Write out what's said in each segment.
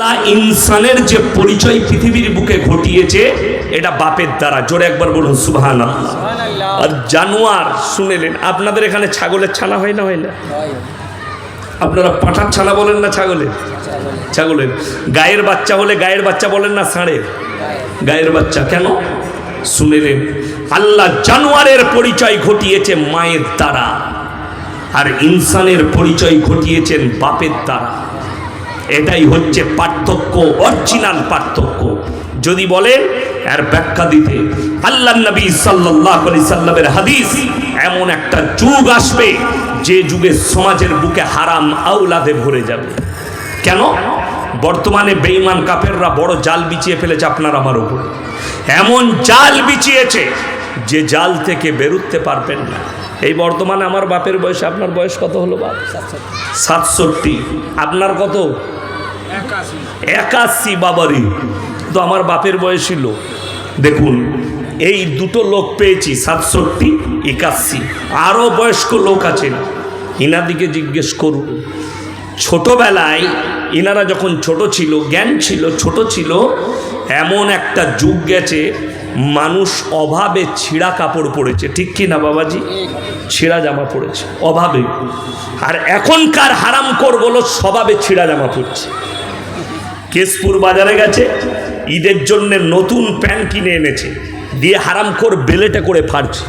আল্লাহ ইনসানের যে পরিচয় পৃথিবীর বুকে ঘটিয়েছে এটা বাপের দ্বারা। জোরে একবার বলুন সুবহান আর জানোয়ার শুনেলেন আপনাদের এখানে ছাগলের ছানা হয় না হয় না? আপনারা পাঁঠার ছানা বলেন না ছাগলের ছাগলের। গায়ের বাচ্চা হলে গায়ের বাচ্চা বলেন না ষাঁড়ের গায়ের বাচ্চা। কেন? শুনেলেন আল্লাহ জানোয়ারের পরিচয় ঘটিয়েছে মায়ের দ্বারা আর ইনসানের পরিচয় ঘটিয়েছেন বাপের দ্বারা। এটাই হচ্ছে পার্থক্য অরিজিনাল পার্থক্য। যদি বলেন এর ব্যাখ্যা দিতে, আল্লাহ নবী সাল্লাহ আলি সাল্লামের হাদিস, এমন একটা যুগ আসবে, যে যুগে সমাজের বুকে হারাম আউলাদে ভরে যাবে। কেন? বর্তমানে বেঈমান কাফেররা বড় জাল বিছিয়ে ফেলেছে আপনার, আমার উপর। এমন জাল বিছিয়েছে, যে জাল থেকে বেরুতে পারবেন না। এই বর্তমানে আমার বাপের বয়স আপনার বয়স কত হলো বাপ? সাতষট্টি। আপনার কত? একাশি। বাবারি। তো আমার বাপের বয়স ছিল দেখুন, এই দুটো লোক পেয়েছি, সাতষট্টি, একাশি। আরও বয়স্ক লোক আছেন ইনাদিকে জিজ্ঞেস করুন। ছোটবেলায় ইনারা যখন ছোট ছিল, জ্ঞান ছিল, ছোট ছিল, এমন একটা যুগ গেছে, মানুষ অভাবে ছিঁড়া কাপড় পরেছে। ঠিক কি না বাবাজি? ছিঁড়া জামা পড়েছে অভাবে। আর এখনকার হারাম করগুলো স্বভাবে ছিঁড়া জামা পড়ছে কেশপুর বাজারে গেছে, ঈদের জন্য নতুন প্যান্ট কিনে এনেছে। দিয়ে হারাম কর বেলেটে করে ফাড়ছে।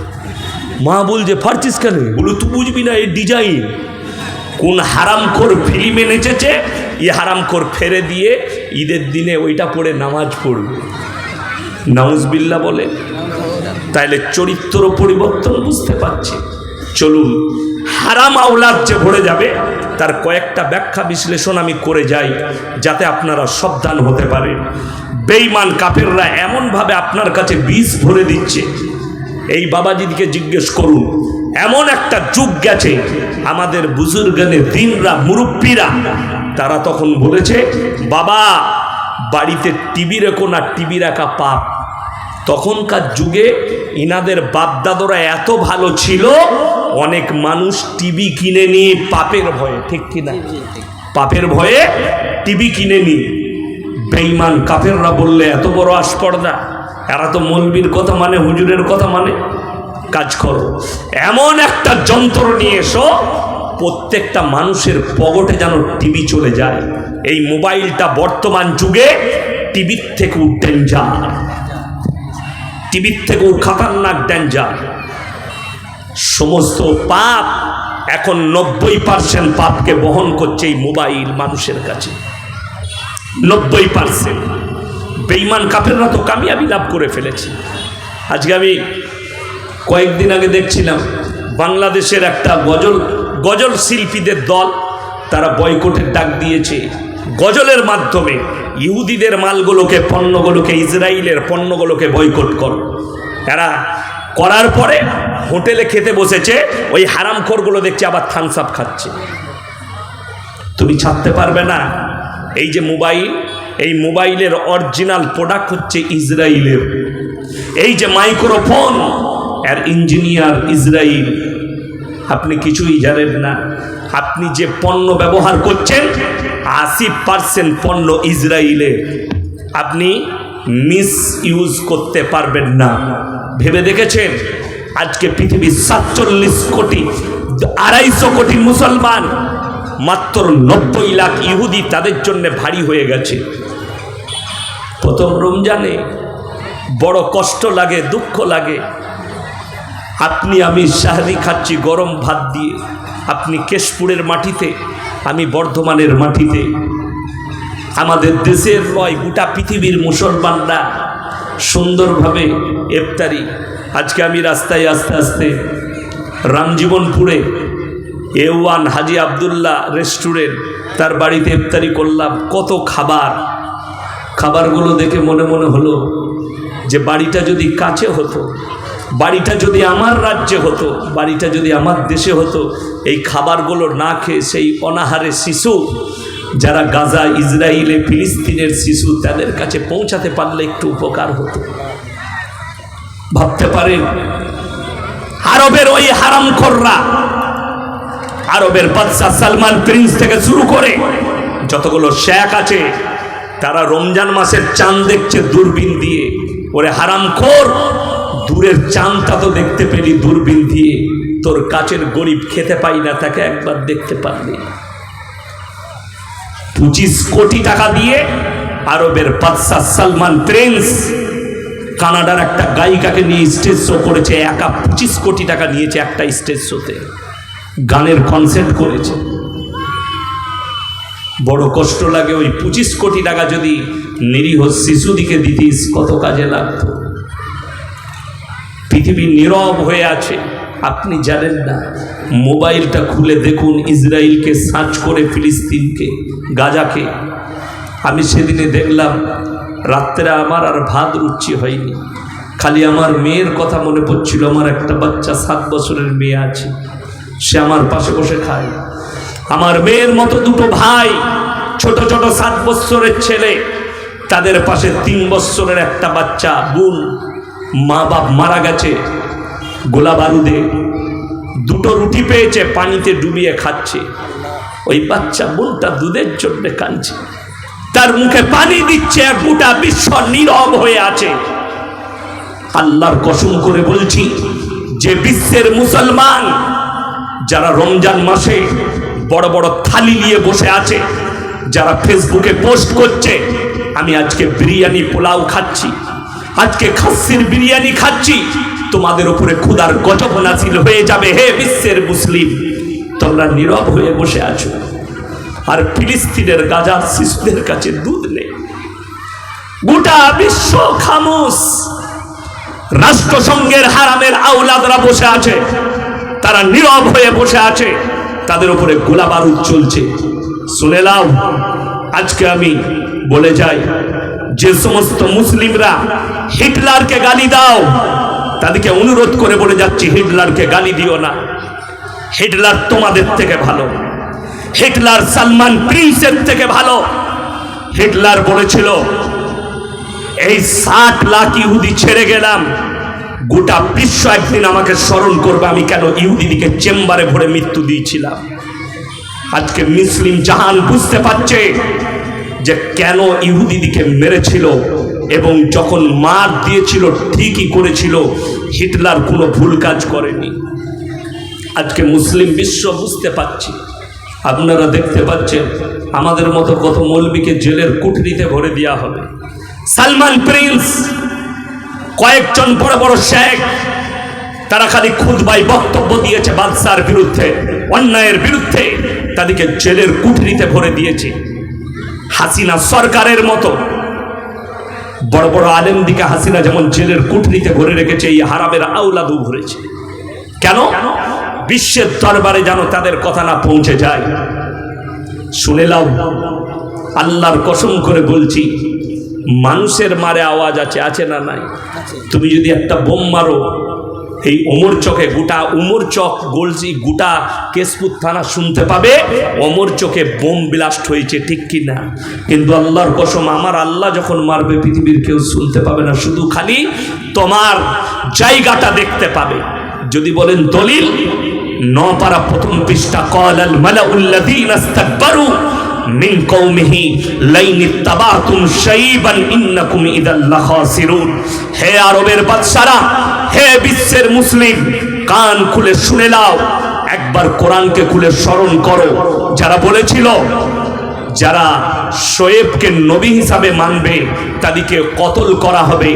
মা বলছে, ফাড়ছিস কেন? বলো, তুই বুঝবি না এই ডিজাইন কোন হারামখোর ফিল্মে নেচেছে ই হারামখোর ফেরে দিয়ে ঈদের দিনে ওইটা পড়ে নামাজ পড়বে। নাউজবিল্লা বলে, তাইলে চরিত্র পরিবর্তন বুঝতে পারছি। চলুন, হারাম আওলাদ যে ভরে যাবে তার কয়েকটা ব্যাখ্যা বিশ্লেষণ আমি করে যাই, যাতে আপনারা সাবধান হতে পারেন। বেইমান কাপেররা এমনভাবে আপনার কাছে বীজ ভরে দিচ্ছে। এই বাবাজিদিকে জিজ্ঞেস করুন, এমন একটা যুগ গেছে, আমাদের বুজুর্গানে দিনরা, মুরব্বীরা, তারা তখন বলেছে, বাবা, বাড়িতে টিভি রেখো না, টিভি রাখা পাপ। তখনকার যুগে ইনাদের বাপদাদরা এত ভালো ছিল অনেক মানুষ টিভি কিনে নিয়ে পাপের ভয়ে, ঠিক কিনা পাপের ভয়ে টিভি কিনে নিয়ে। বেইমান কাফেররা বললে, এত বড় আস্পর্দা এরা তো মলবির কথা মানে হুজুরের কথা মানে। কাজ করো। এমন একটা যন্ত্র নিয়ে এসো, প্রত্যেকটা মানুষের পগটে যেন টিভি চলে যায়। এই মোবাইলটা বর্তমান যুগে টিভির থেকেও ডেঞ্জার টিভির থেকেও খাতারনাক ডেঞ্জার সমস্ত পাপ এখন নব্বই পার্সেন্ট পাপকে বহন করছে এই মোবাইল মানুষের কাছে। নব্বই পার্সেন্ট বেইমান কাপেররা তো কামিয়াবি লাভ করে ফেলেছে। আজকে আমি কয়েকদিন আগে দেখছিলাম, বাংলাদেশের একটা গজল গজল শিল্পীদের দল তারা বয়কটের ডাক দিয়েছে। গজলের মাধ্যমে ইহুদিদের মালগুলোকে, পণ্যগুলোকে ইসরায়েলের পণ্যগুলোকে বয়কট কর। এরা করার পরে হোটেলে খেতে বসেছে, ওই হারামখোরগুলো দেখছে, আবার থামস আপ খাচ্ছে। তুমি ছাড়তে পারবে না। এই যে মোবাইল, এই মোবাইলের অরিজিনাল প্রোডাক্ট হচ্ছে ইসরায়েলের এই যে মাইক্রোফোন এর ইঞ্জিনিয়ার ইসরায়েল আপনি কিছুই জানেন না। আপনি যে পণ্য ব্যবহার করছেন, আশি পার্সেন্ট পণ্য ইসরায়েলের আপনি মিস ইউজ করতে পারবেন না। ভেবে দেখেছেন? আজকে পৃথিবীর সাতচল্লিশ কোটি, আড়াইশো কোটি মুসলমান, মাত্র নব্বই লাখ ইহুদি তাদের জন্য ভারী হয়ে গেছে। প্রথম রমজানে বড় কষ্ট লাগে, দুঃখ লাগে। আপনি আমি শাহরি খাচ্ছি গরম ভাত দিয়ে, আপনি কেশপুরের মাটিতে, আমি বর্ধমানের মাটিতে। আমাদের দেশের নয়, গোটা পৃথিবীর মুসলমানরা সুন্দরভাবে ইফতারি। আজকে আমি রাস্তায় আস্তে আস্তে রামজীবনপুরে A one Haji Abdullah restaurant, তার বাড়িতে ইফতারি করলাম। কত খাবার। খাবারগুলো দেখে মনে মনে হলো যে বাড়িটা যদি কাছে হতো, বাড়িটা যদি আমার রাজ্যে হতো, বাড়িটা যদি আমার দেশে হতো, এই খাবারগুলো না খেয়ে সেই অনাহারে শিশু যারা গাজা, ইসরায়েলে, ফিলিস্তিনের শিশু তাদের কাছে পৌঁছাতে পারলে একটু উপকার হতো। ভাবতে পারেন, আরবের ওই হারামখোররা আরবের বাদশাহ সালমান প্রিন্স থেকে শুরু করে যতগুলো শেখ আছে, তারা রমজান মাসের চাঁদ দেখছে দূরবীন দিয়ে। ওরে হারাম খোর, দূরের চাঁদটা তো দেখতে পেলি দূরবীন দিয়ে। তোর কাছের গরিব খেতে পাই না, তাকে একবার দেখতে পারলি পঁচিশ কোটি টাকা দিয়ে আরবের বাদশাহ সালমান প্রিন্স কানাডার একটা গায়িকাকে নিয়ে স্টেজ শো করেছে, একা পঁচিশ কোটি টাকা নিয়েছে একটা স্টেজ শোতে গানের কনসার্ট করেছে। বড় কষ্ট লাগে ওই পঁচিশ কোটি টাকা যদি নিরীহ শিশুদিকে দিতিস, কত কাজে লাগতো। পৃথিবী নীরব হয়ে আছে। আপনি জানেন না, মোবাইলটা খুলে দেখুন ইসরায়েলকে সার্চ করে ফিলিস্তিনকে, গাজাকে। আমি সেদিনে দেখলাম, রাত্রে আমার আর ভাত রুচি হয়নি। খালি আমার মেয়ের কথা মনে পড়ছিল, আমার একটা বাচ্চা সাত বছরের মেয়ে আছে, সে আমার পাশে বসে খায়। আমার মেয়ের মতো দুটো ভাই, ছোট ছোট সাত বছরের ছেলে, তাদের পাশে তিন বছরের একটা বাচ্চা, বোন মা বাপ মারা গেছে। গোলা বারুদে দুটো রুটি পেয়েছে, পানিতে ডুবিয়ে খাচ্ছে। ওই বাচ্চা বোনটা দুধের জন্য কাঁদছে। তার মুখে পানি দিচ্ছে আর গোটা বিশ্ব নীরব হয়ে আছে। আল্লাহর কসম করে বলছি, যে বিশ্বের মুসলমান যারা রমজান মাসে বড় বড় থালি নিয়ে বসে আছে, যারা ফেসবুকে পোস্ট করছে, আমি আজকে বিরিয়ানি পোলাও খাচ্ছি, আজকে খাসির বিরিয়ানি খাচ্ছি তোমাদের উপরে ক্ষুদার গজব নাসিল হয়ে যাবে হে বিশ্বের মুসলিম। তোমরা নীরব হয়ে বসে আছো। আর ফিলিস্তিনের গাজার শিশুদের কাছে দুধ নেই। গোটা বিশ্ব খামোশ। রাষ্ট্রসংঘের হারামের আউলাদরা বসে আছে। তারা নীরব হয়ে বসে আছে। তাদের উপরে গোলা বারুদ চলছে। শুনে নাও, আজকে আমি বলে যাই, যে সমস্ত মুসলিমরা হিটলারকে গালি দাও তাদেরকে অনুরোধ করে বলে যাচ্ছি, হিটলারকে গালি দিও না। হিটলার তোমাদের থেকে ভালো। হিটলার সালমান প্রিন্সের থেকে ভালো। হিটলার বলেছিল, এই ষাট লাখ ইহুদি ছেড়ে গেলাম। গোটা বিশ্ব একদিন আমাকে স্মরণ করবে, আমি কেন ইহুদিদিকে চেম্বারে ভরে মৃত্যু দিয়েছিলাম? আজকে মুসলিম জাহান বুঝতে পারছে যে কেন ইহুদিদিকে মেরেছিল এবং যখন মার দিয়েছিল, ঠিকই করেছিল, হিটলার কোনো ভুল কাজ করেনি। আজকে মুসলিম বিশ্ব বুঝতে পারছি। আপনারা দেখতে পাচ্ছেন, আমাদের মতো কত মৌলবীকে জেলের কুঠরিতে ভরে দেওয়া হবে। সালমান প্রিন্স, কয়েকজন বড় বড় শেখ, তারা খালি খুদবাই বক্তব্য দিয়েছে বাদশার বিরুদ্ধে, অন্যায়ের বিরুদ্ধে, তাদেরকে জেলের কুঠরিতে ভরে দিয়েছে। হাসিনা সরকারের মতো বড় বড় আলেম দিকে হাসিনা যেমন জেলের কুঠরিতে ভরে রেখেছে, এই হারামের আউলাদু ভরেছে। কেন? বিশ্বের দরবারে যেন তাদের কথা না পৌঁছে যায়। শুনে লাও আল্লাহর কসম করে বলছি, মানুষের মারে আওয়াজ আছে আছে না নাই? তুমি যদি একটা বোম মারো এই ওমর চকে গোটা উমর চক গোলসি গোটা কেশপুর থানা শুনতে পাবে অমর চোখে বোম বিলাস্ট হয়েছে, ঠিক কি না কিন্তু আল্লাহর কসম, আমার আল্লাহ যখন মারবে, পৃথিবীর কেউ শুনতে পাবে না, শুধু খালি তোমার জায়গাটা দেখতে পাবে। যদি বলেন দলিল নপারা প্রথম পৃষ্ঠা কল আল মালাউল্লাযীন ইস্তাকবারু মিন কওমিহি, লাইন ইত্তাবাতুম শাইবান ইন্নাকুম ইদাল লাখাসিরুন। হে আরবের বাদশারা হে বিশ্বের মুসলিম, কান খুলে শুনে নাও, একবার কোরআনকে খুলে স্মরণ করো। যারা বলেছিল, যারা শোয়েবকে নবী হিসাবে মানবে, তাদেরকে কতল করা হবে।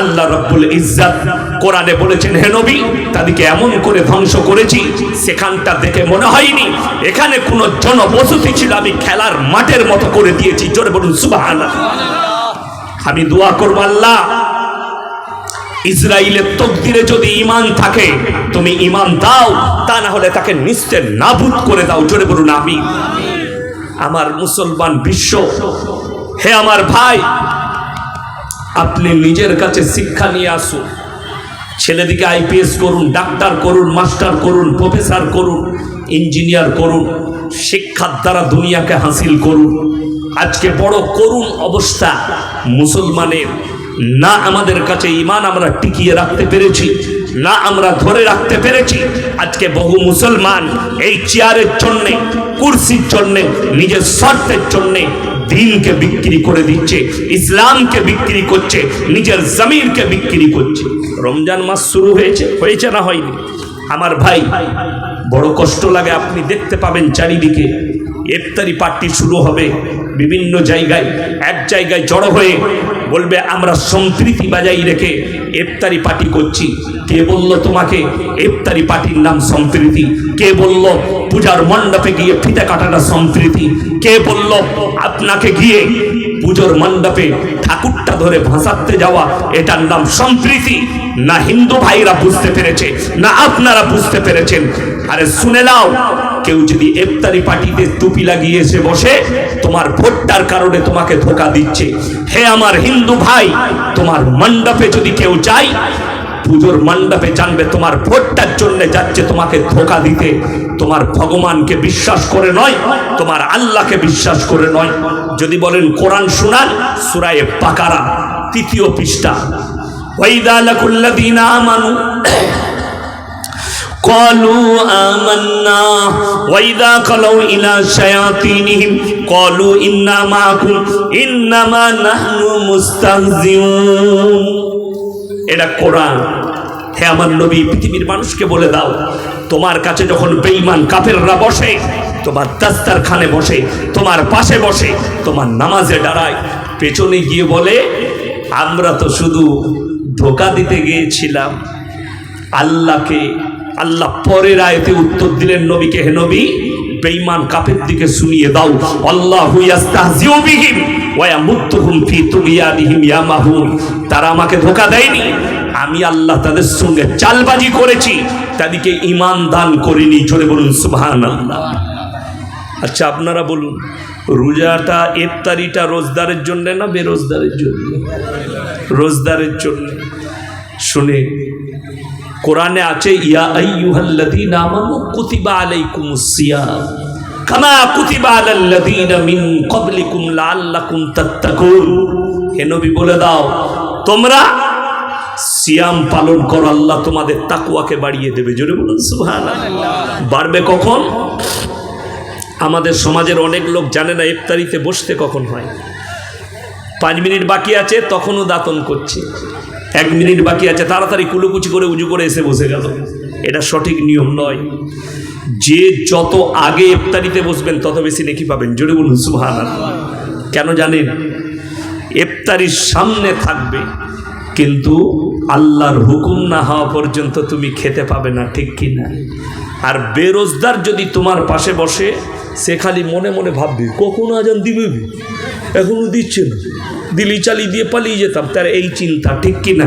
আল্লাহ রব্বুল ইজ্জাত কোরআনে বলেছেন, হে নবী, তাদেরকে এমন করে ধ্বংস করেছি, সেখানটা দেখে মনে হয়নি। এখানে কোনো জনবসতি ছিল, আমি খেলার মাঠের মতো করে দিয়েছি। জোরে বলুন, সুবহানাল্লাহ। আমি দোয়া করব আল্লাহ ইসরায়েলের তকদিরে যদি ইমান থাকে, তুমি ইমান দাও, তা না হলে তাকে নিশ্চয় নাবুদ করে দাও। জোরে বলুন আমি আমার মুসলমান বিশ্ব, হে আমার ভাই, আপনি নিজের কাছে শিক্ষা নিয়ে আসুন। ছেলেদিকে আইপিএস করুন, ডাক্তার করুন, মাস্টার করুন, প্রফেসর করুন, ইঞ্জিনিয়ার করুন, শিক্ষার দ্বারা দুনিয়াকে হাসিল করুন। আজকে বড় করুণ অবস্থা মুসলমানের। না আমাদের কাছে ইমান আমরা টিকিয়ে রাখতে পেরেছি, না আমরা ধরে রাখতে পেরেছি। আজকে বহু মুসলমান এই চেয়ারের জন্যে, কুর্সির জন্যে, নিজের স্বার্থের জন্যে দিনকে বিক্রি করে দিচ্ছে, ইসলামকে বিক্রি করছে, নিজের জমিনকে বিক্রি করছে। রমজান মাস শুরু হয়েছে হয়েছে না হয়নি? আমার ভাই, বড় কষ্ট লাগে, আপনি দেখতে পাবেন চারিদিকে। ইফতারি পার্টি শুরু হবে। বিভিন্ন জায়গায়, এক জায়গায় জড়ো হয়ে বলবে, আমরা সম্প্রীতি বাজাই রেখে ইফতারি পার্টি করছি। কে বলল তোমাকে ইফতারি পার্টির নাম সম্প্রীতি? কে বলল পূজার মণ্ডপে গিয়ে ফিতে কাটাটা সম্প্রীতি? কে বলল আপনাকে গিয়ে পুজোর মণ্ডপে ঠাকুরটা ধরে ভাসাতে যাওয়া, এটার নাম সম্প্রীতি? না হিন্দু ভাইরা বুঝতে পেরেছে, না আপনারা বুঝতে পেরেছেন। আরে শুনে নাও কেউ যদি ইফতারি পার্টিতে টুপি লাগিয়ে এসে বসে, তোমার ভোটটার কারণে তোমাকে ধোকা দিচ্ছে। হে আমার হিন্দু ভাই, তোমার মণ্ডপে যদি কেউ যায়, পুজোর মণ্ডপে জানবে তোমার ভোটটার জন্য যাচ্ছে তোমাকে ধোকা দিতে। তোমার ভগবানকে বিশ্বাস করে নয়, তোমার আল্লাহকে বিশ্বাস করে নয়। যদি বলেন, কোরআন শুনান সুরায়ে পাকারা তৃতীয় পৃষ্ঠা। ওয়াইদা লাকুল্লাযীনা আমানু قالوا آمنا وإذا خلوا إلى شياطينهم قالوا إنا معكم إنما نحن مستهزئون এটা কোরআন হে আমার নবী পৃথিবীর মানুষকে বলে দাও তোমার কাছে যখন বেঈমান কাফেররা বসে তোমার দাস্তার খানে বসে তোমার পাশে বসে তোমার নামাজে দাঁড়ায় পেছনে গিয়ে বলে আমরা তো শুধু ধোকা দিতে গিয়েছিলাম আল্লাহকে আল্লাহ পরের আয়তে উত্তর দিলেন নবীকে হে নবী? বেঈমান কাফের দিকে শুনিয়ে দাও। আল্লাহু ইয়াস্তাহজিউ বিহিম ওয়া ইয়ামুদ্দুহুম ফি তুগয়ানিহিম ইয়ামাহুন তারা আমাকে ধোকা দেয়নি। আমি আল্লাহ তাদের সঙ্গে চালবাজি করেছি। তাদেরকে ঈমান দান করিনি। জোরে বলুন, সুবহানাল্লাহ। আচ্ছা আপনারা বলুন, রোজাটা ইফতারিটা রোজদারের জন্য না বেরোজদারের জন্য? রোজদারের জন্য। শুনে কোরআনে আছে, ইয়া মিন বলে দাও, তোমরা পালন আল্লাহ তোমাদের তাকওয়াকে বাড়িয়ে দেবে। বলুন বাড়বে কখন? আমাদের সমাজের অনেক লোক জানে না, ইফতারিতে বসতে কখন হয়। পাঁচ মিনিট বাকি আছে, তখনও দাতন করছে। এক মিনিট বাকি আছে, তাড়াতাড়ি কুলুকুচি করে উজু করে এসে বসে গেল। এটা সঠিক নিয়ম নয়। যে যত আগে ইফতারিতে বসবেন, তত বেশি নেকি পাবেন। জোরে বলুন সুহান কেন জানেন? ইফতারির সামনে থাকবে, কিন্তু আল্লাহর হুকুম না হওয়া পর্যন্ত তুমি খেতে পাবে না, ঠিক কি না? আর বেরোজদার যদি তোমার পাশে বসে, সে খালি মনে মনে ভাববে, কখন আজান দিবে? এখনও দিচ্ছে না। দিলি চালি দিয়ে পালিয়ে যেতাম, তার এই চিন্তা ঠিক কি না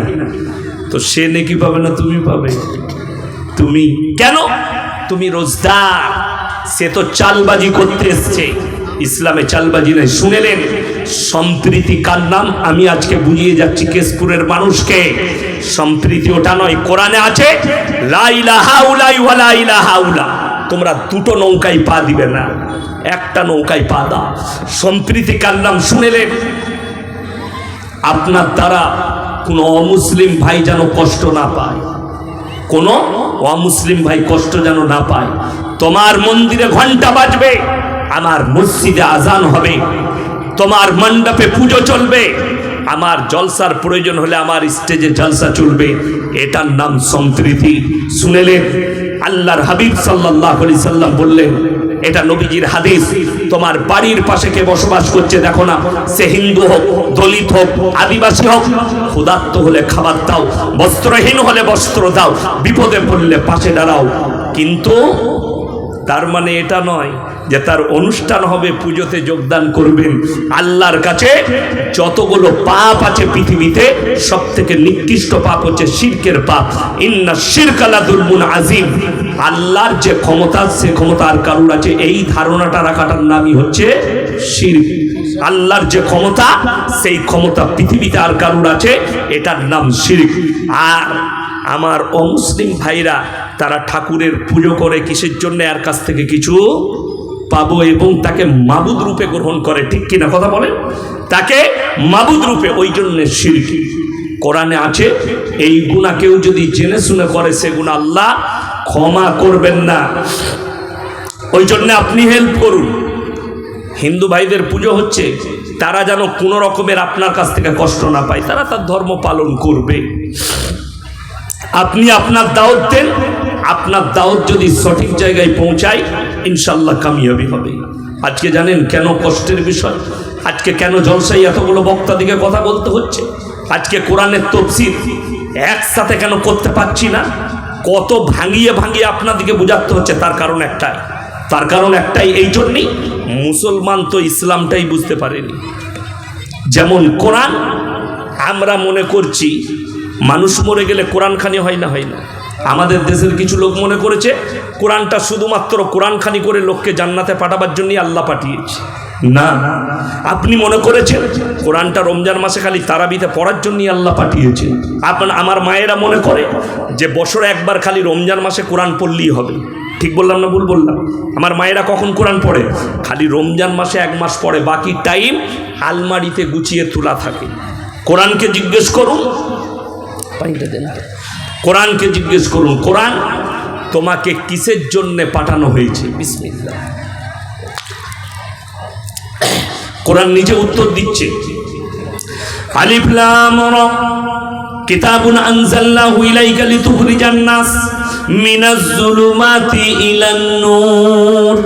তো সে নাকি পাবে না তুমি পাবে? তুমি কেন? তুমি রোজদার। সে তো চালবাজি করতে এসছে। ইসলামে চালবাজি নাই। শুনেলেন সম্প্রীতি কার নাম? আমি আজকে বুঝিয়ে যাচ্ছি কেশপুরের মানুষকে। সম্প্রীতি ওটা নয়, কোরআনে আছে তোমরা দুটো নৌকায় পা দিবে না, একটা নৌকায় পা দাও। সম্প্রীতি কার নাম? শুনেলেন আপনার দ্বারা কোনো অমুসলিম ভাই যেন কষ্ট না পায়। কোনো অমুসলিম ভাই কষ্ট যেন না পায়। তোমার মন্দিরে ঘণ্টা বাজবে, আমার মসজিদে আজান হবে। তোমার মণ্ডপে পুজো চলবে, আমার জলসার প্রয়োজন হলে আমার স্টেজে জলসা চলবে। এটার নাম সম্প্রীতি। শুনেলেন? আল্লাহর হাবিব সাল্লাহ সাল্লাম বললেন এটা নবীজির হাদিস। তোমার বাড়ির পাশে কে বসবাস করছে, দেখো না, সে হিন্দু হোক, দলিত হোক, আদিবাসী হোক, ক্ষুধার্ত হলে খাবার দাও, বস্ত্রহীন হলে বস্ত্র দাও, বিপদে পড়লে পাশে দাঁড়াও। কিন্তু তার মানে এটা নয় যে তার অনুষ্ঠান হবে, পুজোতে যোগদান করবেন। আল্লাহর কাছে যতগুলো পাপ আছে পৃথিবীতে সব থেকে নিকৃষ্ট পাপ হচ্ছে শিরকের পাপ। ইন্না শিরকালা দুর্মুন আজিম আল্লাহর যে ক্ষমতা, সে ক্ষমতা আর কারুর আছে। এই ধারণাটা রাখাটার নামই হচ্ছে শির আল্লাহর যে ক্ষমতা, সেই ক্ষমতা পৃথিবীতে আর কারুর আছে, এটার নাম শিরিক। আর আমার অমুসলিম ভাইরা, তারা ঠাকুরের পুজো করে কিসের জন্য? আর কাছ থেকে কিছু পাবো এবং তাকে মাবুদ রূপে গ্রহণ করে, ঠিক কিনা কথা বলেন? তাকে মাবুদ রূপে, ওই জন্য শিরকি। কোরআনে আছে, এই গুণা কেউ যদি জেনে শুনে করে, সে গুণা আল্লাহ ক্ষমা করবেন না। ওই জন্য আপনি হেল্প করুন। হিন্দু ভাইদের পুজো হচ্ছে, তারা যেন কোনো রকমের আপনার কাছ থেকে কষ্ট না পায়, তারা তার ধর্ম পালন করবে। আপনি আপনার দাওয়াত দেন, আপনার দাওয়াত যদি সঠিক জায়গায় পৌঁছায় ইনশাল্লাহ কামিয়াবি হবে। আজকে জানেন কেন কষ্টের বিষয়? আজকে কেন জলসাই এতগুলো বক্তা দিকে কথা বলতে হচ্ছে? আজকে কোরআনের তফসির একসাথে কেন করতে পারছি না? কত ভাঙিয়ে ভাঙিয়ে আপনাদেরকে বোঝাতে হচ্ছে, তার কারণ একটাই। তার কারণ একটাই এই জন্যেই মুসলমান তো ইসলামটাই বুঝতে পারেনি। যেমন কোরআন, আমরা মনে করছি মানুষ মরে গেলে কোরআন খানি হয় না হয় না। আমাদের দেশের কিছু লোক মনে করেছে কোরআনটা শুধুমাত্র কোরআন খানি করে লোককে জান্নাতে পাঠাবার জন্যই আল্লাহ পাঠিয়েছে। না আপনি মনে করেছেন কোরআনটা রমজান মাসে খালি তারাবিতে পড়ার জন্যই আল্লাহ পাঠিয়েছে? আপনার আমার মায়েরা মনে করে যে বছরে একবার খালি রমজান মাসে কোরআন পড়লেই হবে। ঠিক বললাম না ভুল বললাম? আমার মায়েরা কখন কোরআন পড়ে? খালি রমজান মাসে এক মাস পড়ে বাকি টাইম আলমারিতে গুছিয়ে তোলা থাকে। কোরআনকে জিজ্ঞেস করুন। পানিটা দেন। তো। কোরআনকে জিজ্ঞেস করুন কোরআন তোমাকে কিসের জন্য পাঠানো হয়েছে? বিসমিল্লাহ। কোরআন নিজে উত্তর দিচ্ছে। আলিফ লাম রা কিতাবুন আনজালনাহু ইলাইকা লিতুখরিজান নাস মিনাজ জুলুমাতি ইলান নূর।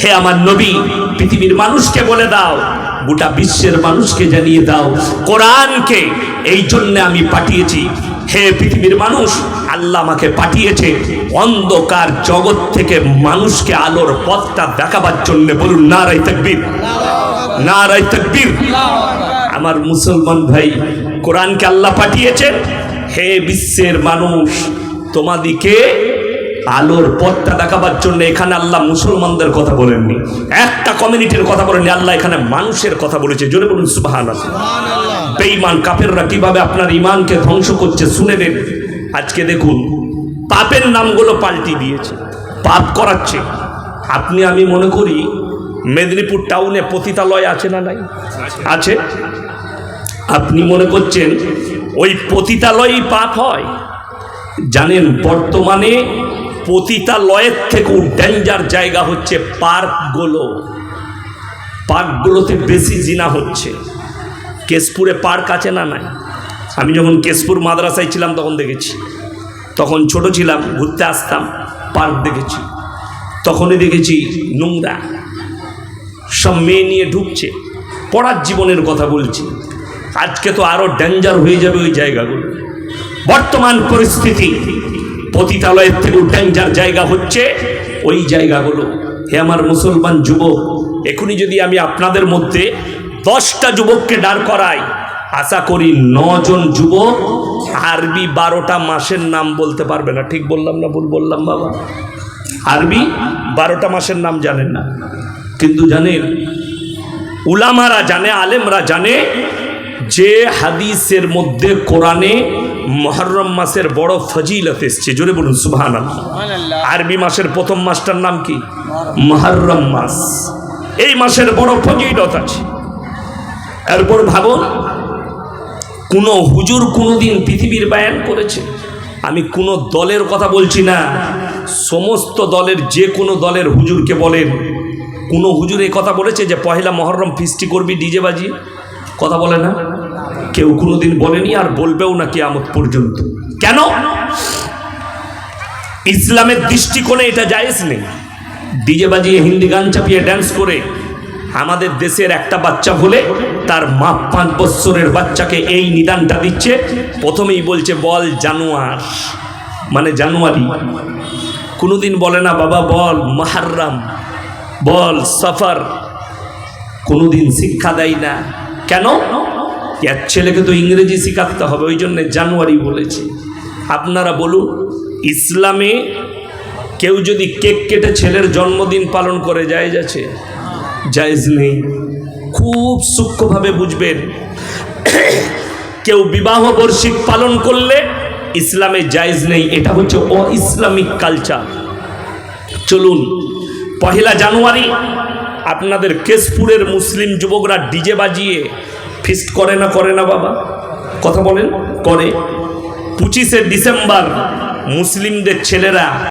হে আমার নবী পৃথিবীর মানুষকে বলে দাও গোটা বিশ্বের মানুষকে জানিয়ে দাও কোরআনকে এই জন্য আমি পাঠিয়েছি। হে পৃথিবীর মানুষ, আল্লাহ আমাকে পাঠিয়েছে অন্ধকার জগৎ থেকে মানুষকে আলোর পথটা দেখাবার জন্য। বলুন নারাই তাকবীর। নারাই তাকবীর। আমার মুসলমান ভাই, কোরআনকে আল্লাহ পাঠিয়েছেন হে বিশ্বের মানুষ, তোমাদিকে আলোর পথটা দেখাবার জন্য এখানে আল্লাহ মুসলমানদের কথা বলেননি। একটা কমিউনিটির কথা বলেননি, আল্লাহ এখানে মানুষের কথা বলেছে। জোরে বলুন সুবাহান বেঈমান কাফেররা কীভাবে আপনার ইমানকে ধ্বংস করছে শুনে নেন। আজকে দেখুন, পাপের নামগুলো পাল্টি দিয়েছে, পাপ করাচ্ছে। আপনি, আমি মনে করি, মেদিনীপুর টাউনে পতিতালয় আছে না নাই? আছে। আপনি মনে করছেন, ওই পতিতালয়ই পাপ হয়? জানেন, বর্তমানে পতিতালয়ের থেকেও ডেঞ্জার জায়গা হচ্ছে পার্কগুলো। পার্কগুলোতে বেশি জিনা হচ্ছে। কেশপুরে পার্ক আছে না নাই? আমি যখন কেশপুর মাদ্রাসায় ছিলাম তখন দেখেছি। তখন ছোট ছিলাম, ঘুরতে আসতাম, পার্ক দেখেছি। তখনই দেখেছি নোংরা। সব মেয়ে নিয়ে ঢুকছে, পড়ার জীবনের কথা বলছি। আজকে তো আরও ডেঞ্জার হয়ে যাবে ওই জায়গাগুলো। বর্তমান পরিস্থিতি, পতিতালয়ের থেকেও ডেঞ্জার জায়গা হচ্ছে ওই জায়গাগুলো। হে আমার মুসলমান যুবক এখনই যদি আমি আপনাদের মধ্যে দশটা যুবককে দাঁড় করাই। আশা করি নজন যুবক আরবি বারোটা মাসের নাম বলতে পারবে না। ঠিক বললাম না ভুল বললাম বাবা? আরবি বারোটা মাসের নাম জানেন না। কিন্তু জানেন উলামারা জানে আলেমরা জানে যে হাদিসের মধ্যে কোরআনে মহরম মাসের বড় ফজিলত এসছে। জোরে বলুন সুবহান আরবি মাসের প্রথম মাসটার নাম কি? মহরম মাস। এই মাসের বড় ফজিলত আছে। এরপর ভাবুন কোনো হুজুর কোনোদিন পৃথিবীর বায়ান করেছে। আমি কোনো দলের কথা বলছি না। সমস্ত দলের যে কোনো দলের হুজুরকে বলেন। কোনো হুজুর এই কথা বলেছে যে, পহেলা মহরম ফিস্টি করবি ডিজে বাজি? কথা বলে না। কেউ কোনো দিন বলেনি আর বলবেও না কিয়ামত পর্যন্ত। কেন? ইসলামের দৃষ্টিকোণে এটা জায়েজ নেই। ডিজে বাজিয়ে হিন্দি গান চাপিয়ে ড্যান্স করে আমাদের দেশের একটা বাচ্চা হলে তার মা পাঁচ বৎসরের বাচ্চাকে এই নিদানটা দিচ্ছে। প্রথমেই বলছে, বল জানুয়ার। মানে জানুয়ারি। কোনোদিন বলে না, বাবা, বল মাহারাম বল সফর। কোনোদিন শিক্ষা দেয় না। কেন? এক ছেলেকে তো ইংরেজি শেখাতে হবে, ওই জন্য জানুয়ারি বলেছে। আপনারা বলুন, ইসলামে কেউ যদি কেক কেটে ছেলের জন্মদিন পালন করে যায় যাচ্ছে জায়েজ নেই। খুব সূক্ষ্মভাবে বুঝবেন। কেউ বিবাহ বর্ষিক পালন করলে ইসলামে জায়েজ নেই, এটা হচ্ছে অ ইসলামিক কালচার। চলুন, পহেলা জানুয়ারি আপনাদের কেশপুরের মুসলিম যুবকরা ডিজে বাজিয়ে ফিস্ট করে না করে না বাবা? কথা বলেন, করে। পঁচিশে ডিসেম্বর মুসলিমদের ছেলেরা